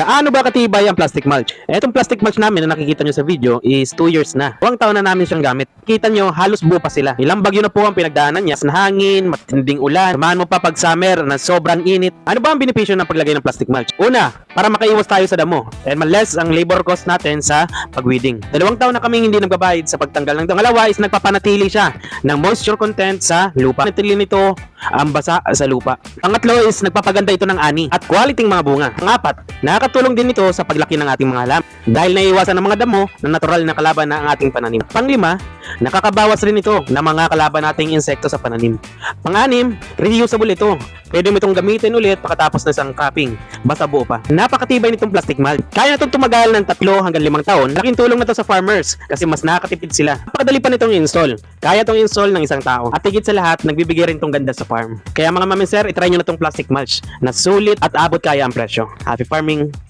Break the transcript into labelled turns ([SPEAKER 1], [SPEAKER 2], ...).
[SPEAKER 1] Gaano ba katibay ang plastic mulch? Etong plastic mulch namin na nakikita nyo sa video is 2 years na. Huwag taon na namin siyang gamit. Kita nyo, halos buo pa sila. Ilang bagyo na po ang pinagdaanan niya sa hangin, matinding ulan, samahan mo pa pag summer na sobrang init. Ano ba ang benepisyo ng paglagay ng plastic mulch? Una, para makaiwas tayo sa damo and less ang labor cost natin sa pagweeding. Dalawang taon na kaming hindi nagbabayad sa pagtanggal ng pangalawa is nagpapanatili siya ng moisture content sa lupa. Panatili nito ang basa sa lupa. Pangatlo is nagpapaganda ito ng ani at quality mga bunga. Pangapat, nakakatulong din ito sa paglaki ng ating mga halaman dahil naiiwasan ng mga damo na natural na kalaban na ang ating pananim. Panglima, nakakabawas rin ito ng mga kalaban nating insekto sa pananim. Panganim, reusable ito. Pwede mo itong gamitin ulit pagkatapos ng isang cupping. Basta buo pa. Napakatibay nitong plastic mulch. Kaya itong tumagal ng tatlo hanggang limang taon. Laking tulong na to sa farmers kasi mas nakakatipid sila. Napakadali pa nitong install. Kaya itong install ng isang tao. At higit sa lahat, nagbibigay rin itong ganda sa farm. Kaya mga mamiser, itry nyo na itong plastic mulch na sulit at abot kaya ang presyo. Happy farming!